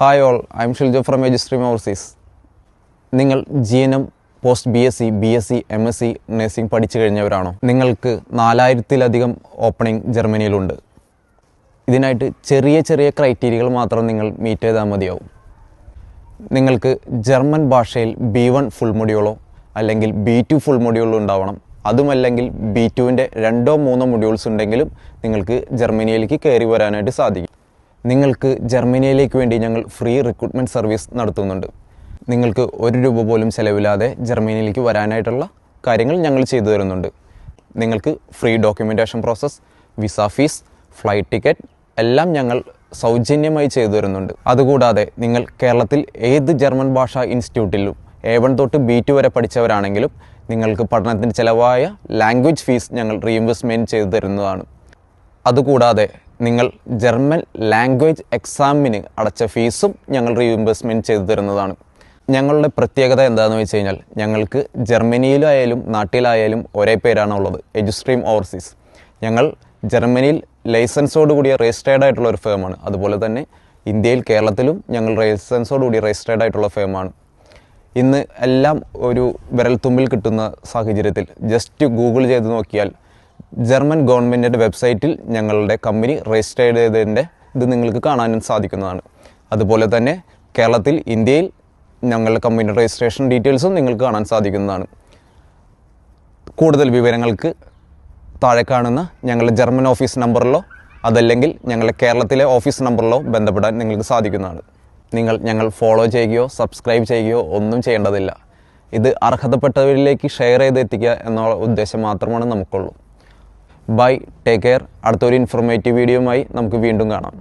Hi all I am Shiljo from എജിസ്ട്രീം overseas നിങ്ങൾ G N M post B S C B S C M S C nursing പഠിച്ചു കഴിഞ്ഞവരാണോ? നിങ്ങൾക്ക് നാലായിരത്തിലധികം opening ജർമ്മനിയിലുണ്ട്. ഇതിനായിട്ട് ചെറിയ ചെറിയ ക്രൈറ്റീരിയകൾ മാത്രം നിങ്ങൾ മീറ്റ് ചെയ്താൽ മതിയാവും. നിങ്ങൾക്ക് ജർമ്മൻ ഭാഷയിൽ ബി വൺ ഫുൾ മൊഡ്യൂളോ അല്ലെങ്കിൽ ബി ടു ഫുൾ മൊഡ്യൂളോ ഉണ്ടാവണം. അതുമല്ലെങ്കിൽ ബി ടുവിന്റെ രണ്ടോ മൂന്നോ മൊഡ്യൂൾസ് ഉണ്ടെങ്കിലും നിങ്ങൾക്ക് ജർമ്മനിയിലേക്ക് കയറി വരാനായിട്ട് സാധിക്കും. നിങ്ങൾക്ക് ജർമ്മനിയിലേക്ക് വേണ്ടി ഞങ്ങൾ ഫ്രീ റിക്രൂട്ട്മെന്റ് സർവീസ് നടത്തുന്നുണ്ട്. നിങ്ങൾക്ക് ഒരു രൂപ പോലും ചിലവില്ലാതെ ജർമ്മനിയിലേക്ക് വരാനായിട്ടുള്ള കാര്യങ്ങൾ ഞങ്ങൾ ചെയ്തു തരുന്നുണ്ട്. നിങ്ങൾക്ക് free documentation process visa fees flight ticket എല്ലാം ഞങ്ങൾ സൗജന്യമായി ചെയ്തു തരുന്നുണ്ട്. അതുകൂടാതെ നിങ്ങൾ കേരളത്തിൽ ഏത് ജർമ്മൻ ഭാഷാ ഇൻസ്റ്റിറ്റ്യൂട്ടിലും എ വൺ തൊട്ട് ബി ടു വരെ പഠിച്ചവരാണെങ്കിലും നിങ്ങൾക്ക് പഠനത്തിന് ചിലവായ ലാംഗ്വേജ് ഫീസ് ഞങ്ങൾ റീഇംബേഴ്സ്മെന്റ് ചെയ്തു തരുന്നതാണ്. അതുകൂടാതെ നിങ്ങൾ ജർമ്മൻ ലാംഗ്വേജ് എക്സാമിന് അടച്ച ഫീസും ഞങ്ങൾ റീഇംബേഴ്സ്മെന്റ് ചെയ്തു തരുന്നതാണ്. ഞങ്ങളുടെ പ്രത്യേകത എന്താണെന്ന് വെച്ച് കഴിഞ്ഞാൽ ഞങ്ങൾക്ക് ജർമ്മനിയിലായാലും നാട്ടിലായാലും ഒരേ പേരാണ് ഉള്ളത് എജുസ്ട്രീം ഓവർസീസ് ഞങ്ങൾ ജർമ്മനിയിൽ ലൈസൻസോട് കൂടിയ രജിസ്റ്റേർഡ് ആയിട്ടുള്ള ഒരു ഫേമാണ് അതുപോലെ തന്നെ ഇന്ത്യയിൽ കേരളത്തിലും ഞങ്ങൾ ലൈസൻസോട് കൂടി രജിസ്റ്റേർഡ് ആയിട്ടുള്ള ഫേമാണ് ഇന്ന് എല്ലാം ഒരു വിരൽത്തുമ്പിൽ കിട്ടുന്ന സാഹചര്യത്തിൽ ജസ്റ്റ് ഗൂഗിൾ ചെയ്ത് നോക്കിയാൽ ജർമ്മൻ ഗവൺമെന്റിന്റെ വെബ്സൈറ്റിൽ ഞങ്ങളുടെ കമ്പനി രജിസ്റ്റർ ചെയ്തതിന്റെ ഇത് നിങ്ങൾക്ക് കാണാനും സാധിക്കുന്നതാണ്. അതുപോലെ തന്നെ കേരളത്തിൽ ഇന്ത്യയിൽ ഞങ്ങളുടെ കമ്പനിയുടെ രജിസ്ട്രേഷൻ ഡീറ്റെയിൽസും നിങ്ങൾക്ക് കാണാൻ സാധിക്കുന്നതാണ്. കൂടുതൽ വിവരങ്ങൾക്ക് താഴെ കാണുന്ന ഞങ്ങളുടെ ജർമ്മൻ ഓഫീസ് നമ്പറിലോ അതല്ലെങ്കിൽ ഞങ്ങളുടെ കേരളത്തിലെ ഓഫീസ് നമ്പറിലോ ബന്ധപ്പെടാൻ നിങ്ങൾക്ക് സാധിക്കുന്നതാണ്. നിങ്ങൾ ഞങ്ങൾ ഫോളോ ചെയ്യുകയോ സബ്സ്ക്രൈബ് ചെയ്യുകയോ ഒന്നും ചെയ്യേണ്ടതില്ല. ഇത് അർഹതപ്പെട്ടവരിലേക്ക് ഷെയർ ചെയ്ത് എത്തിക്കുക എന്നുള്ള ഉദ്ദേശം മാത്രമാണ് നമുക്കുള്ളൂ. ബൈ ടേക്ക് കെയർ അടുത്തൊരു ഇൻഫോർമേറ്റീവ് വീഡിയോയുമായി നമുക്ക് വീണ്ടും കാണാം.